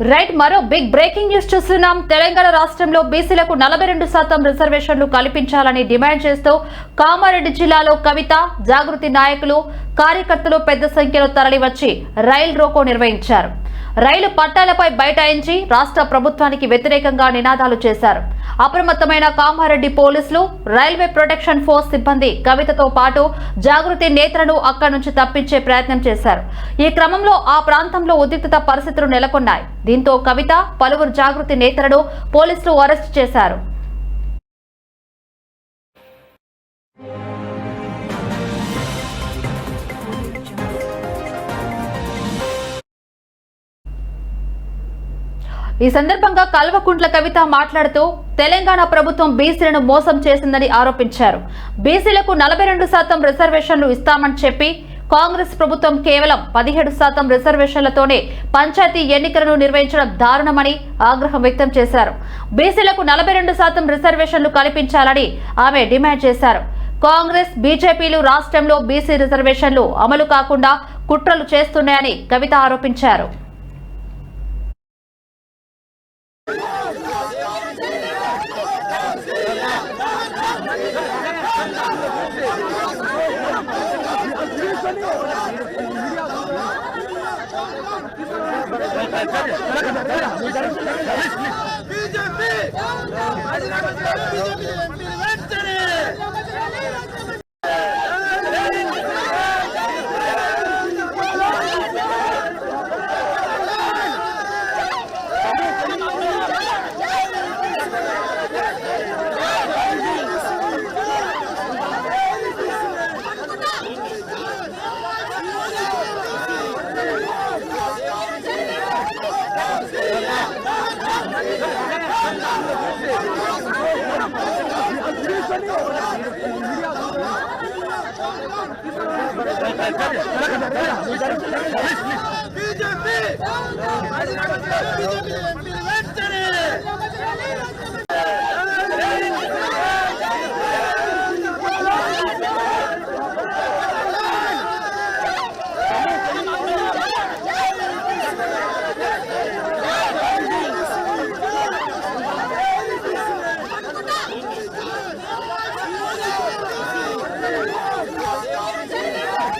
Right మరో big breaking news చూస్తున్నాం. తెలంగాణ రాష్ట్రంలో బీసీలకు నలభై రెండు శాతం రిజర్వేషన్లు కల్పించాలని డిమాండ్ చేస్తూ కామారెడ్డి జిల్లాలో కవిత జాగృతి నాయకులు కార్యకర్తలు పెద్ద సంఖ్యలో తరలివచ్చి రైల్ రోకో నిర్వహించారు. రైలు పట్టాలపై బైఠాయించి రాష్ట్ర ప్రభుత్వానికి వ్యతిరేకంగా నినాదాలు చేశారు. అప్రమత్తమైన కామారెడ్డి పోలీసులు రైల్వే ప్రొటెక్షన్ ఫోర్స్ సిబ్బంది కవితతో పాటు జాగృతి నేతలను అక్కడి నుంచి తప్పించే ప్రయత్నం చేశారు. ఈ క్రమంలో ఆ ప్రాంతంలో ఉద్రిక్తత పరిస్థితులు నెలకొన్నాయి. దీంతో కవిత పలువురు జాగృతి నేతలను పోలీసులు అరెస్టు చేశారు. ఈ సందర్భంగా కల్వకుంట్ల కవిత మాట్లాడుతూ తెలంగాణ ప్రభుత్వం బీసీలను మోసం చేసిందని ఆరోపించారు. బీసీలకు నలభై రెండు శాతం రిజర్వేషన్లు ఇస్తామని చెప్పి కాంగ్రెస్ ప్రభుత్వం కేవలం పదిహేడు శాతం రిజర్వేషన్లతోనే పంచాయతీ ఎన్నికలను నిర్వహించడం దారుణమని ఆగ్రహం వ్యక్తం చేశారు. బీసీలకు నలభై రెండు శాతం రిజర్వేషన్లు కల్పించాలని ఆమె డిమాండ్ చేశారు. కాంగ్రెస్ బీజేపీలు రాష్ట్రంలో బీసీ రిజర్వేషన్లు అమలు కాకుండా కుట్రలు చేస్తున్నాయని కవిత ఆరోపించారు. BJP BJP BJP! BJP!